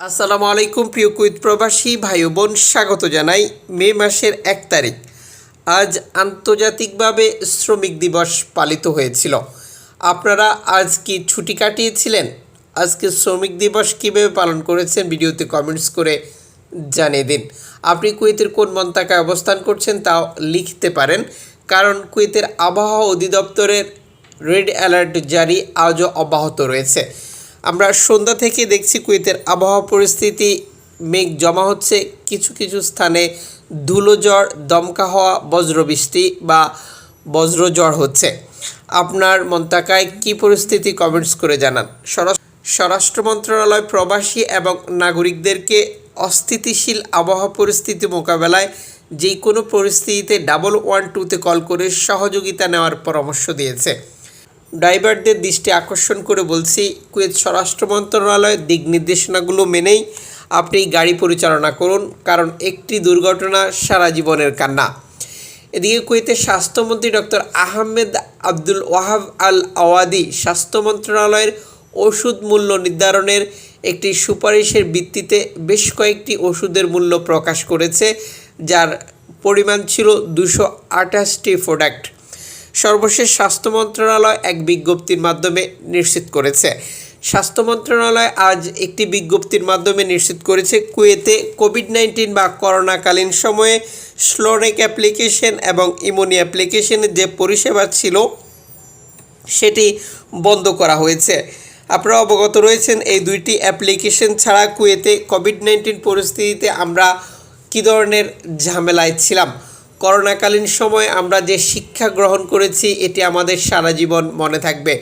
আসসালামু আলাইকুম প্রিয় কুইত প্রবাসী ভাই বোন, স্বাগত জানাই মে মাসের এক তারিখ। আজ আন্তর্জাতিকভাবে শ্রমিক দিবস পালিত হয়েছিল। আপনারা আজ কি ছুটি কাটিয়েছিলেন? আজকে শ্রমিক দিবস কীভাবে পালন করেছেন? ভিডিওতে কমেন্টস করে জানিয়ে দিন। আপনি কুয়েতের কোন মন্তাকায় অবস্থান করছেন তাও লিখতে পারেন। কারণ কুয়েতের আবহাওয়া অধিদপ্তরের রেড অ্যালার্ট জারি আজও অব্যাহত রয়েছে। আমরা সন্ধ্যা থেকে দেখছি কুয়েতের আবহাওয়া পরিস্থিতি, মেঘ জমা হচ্ছে, কিছু কিছু স্থানে ধুলোঝড়, দমকা হওয়া, বজ্রবৃষ্টি বা বজ্রঝড় হচ্ছে। আপনার মন্তাকায় কি পরিস্থিতি কমেন্টস করে জানান। স্বরাষ্ট্র মন্ত্রণালয় প্রবাসী এবং নাগরিকদেরকে অস্থিতিশীল আবহাওয়া পরিস্থিতি মোকাবেলায় যে কোনো পরিস্থিতিতে ডাবল ওয়ান টুতে কল করে সহযোগিতা নেওয়ার পরামর্শ দিয়েছে। ড্রাইভারদের দৃষ্টি আকর্ষণ করে বলছি, কুয়েত স্বরাষ্ট্র মন্ত্রণালয়ের দিক নির্দেশনাগুলো মেনেই আপনি গাড়ি পরিচালনা করুন, কারণ একটি দুর্ঘটনা সারা জীবনের কান্না। এদিকে কুয়েতের স্বাস্থ্যমন্ত্রী doctor Ahmed Abdul Wahab Al Awadhi স্বাস্থ্য মন্ত্রণালয়ের ওষুধ মূল্য নির্ধারণের একটি সুপারিশের ভিত্তিতে বেশ কয়েকটি ওষুধের মূল্য প্রকাশ করেছে, যার পরিমাণ ছিল দুশো আঠাশটি প্রোডাক্ট। সর্বশেষ স্বাস্থ্য মন্ত্রণালয় এক বিজ্ঞপ্তির মাধ্যমে নিশ্চিত করেছে। স্বাস্থ্য মন্ত্রণালয় আজ একটি বিজ্ঞপ্তির মাধ্যমে নিশ্চিত করেছে, কুয়েতে কোভিড নাইন্টিন বা করোনাকালীন সময়ে স্লোনেক অ্যাপ্লিকেশন এবং ইমোনি অ্যাপ্লিকেশনের যে পরিষেবা ছিল, সেটি বন্ধ করা হয়েছে। আপনারা অবগত রয়েছেন, এই দুইটি অ্যাপ্লিকেশন ছাড়া কুয়েতে কোভিড নাইন্টিন পরিস্থিতিতে আমরা কী ধরনের ঝামেলায় ছিলাম? করোনাকালীন সময়ে আমরা যে শিক্ষা গ্রহণ করেছি, এটি আমাদের সারা জীবন মনে থাকবে।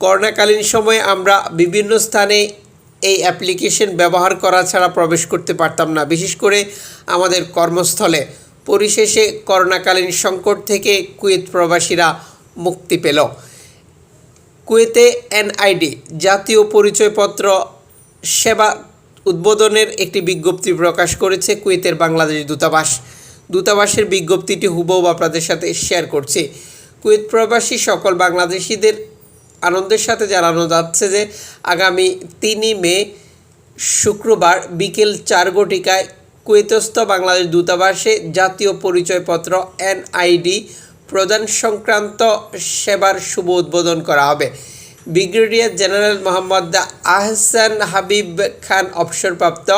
করোনাকালীন সময়ে আমরা বিভিন্ন স্থানে এই অ্যাপ্লিকেশন ব্যবহার করা ছাড়া প্রবেশ করতে পারতাম না। বিশেষ করে আমাদের কর্মস্থলে। পরিশেষে করোনাকালীন সংকট থেকে কুয়েত প্রবাসীরা মুক্তি পেল। কুয়েতে এনআইডি, জাতীয় পরিচয়পত্র সেবা উদ্বোধনের একটি বিজ্ঞপ্তি প্রকাশ করেছে কুয়েতের বাংলাদেশ দূতাবাস। দূতাবাসের বিজ্ঞপ্তিটি হুবহু আপনাদের সাথে শেয়ার করছি। কুয়েত প্রবাসী সকল বাংলাদেশিদের আনন্দের সাথে জানানো যাচ্ছে যে, আগামী তিনই মে শুক্রবার বিকেল চার ঘটিকায় কুয়েতস্থ বাংলাদেশ দূতাবাসে জাতীয় পরিচয়পত্র এনআইডি প্রদান সংক্রান্ত সেবার শুভ উদ্বোধন করা হবে। ব্রিগেডিয়ার জেনারেল মোহাম্মদ আহসান হাবিব খান অবসরপ্রাপ্ত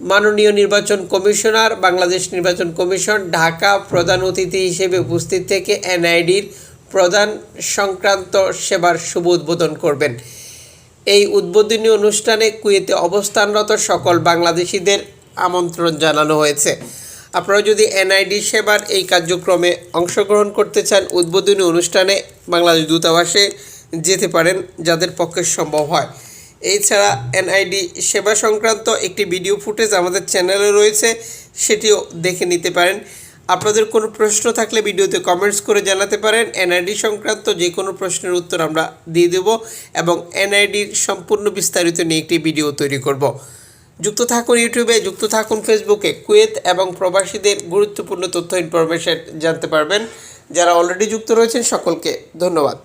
মাননীয় নির্বাচন কমিশনার, বাংলাদেশ নির্বাচন কমিশন, ঢাকা প্রধান অতিথি হিসেবে উপস্থিত থেকে এনআইডির প্রধান সংক্রান্ত সেবার শুভ উদ্বোধন করবেন। এই উদ্বোধনী অনুষ্ঠানে কুয়েতে অবস্থানরত সকল বাংলাদেশিদের আমন্ত্রণ জানানো হয়েছে। আপনারা যদি এনআইডি সেবার এই কার্যক্রমে অংশগ্রহণ করতে চান, উদ্বোধনী অনুষ্ঠানে বাংলাদেশ দূতাবাসে যেতে পারেন, যাদের পক্ষে সম্ভব হয়। এছাড়া এনআইডি সেবা সংক্রান্ত একটি ভিডিও ফুটেজ আমাদের চ্যানেলে রয়েছে, সেটিও দেখে নিতে পারেন। আপনাদের কোনো প্রশ্ন থাকলে ভিডিওতে কমেন্টস করে জানাতে পারেন। এনআইডি সংক্রান্ত যে কোনো প্রশ্নের উত্তর আমরা দিয়ে দেব এবং এনআইডির সম্পূর্ণ বিস্তারিত নিয়ে একটি ভিডিও তৈরি করব। যুক্ত থাকুন ইউটিউবে যুক্ত থাকুন ফেসবুকে কুয়েত এবং প্রবাসীদের গুরুত্বপূর্ণ তথ্য ইনফরমেশন জানতে পারবেন। যারা অলরেডি যুক্ত রয়েছেন, সকলকে ধন্যবাদ।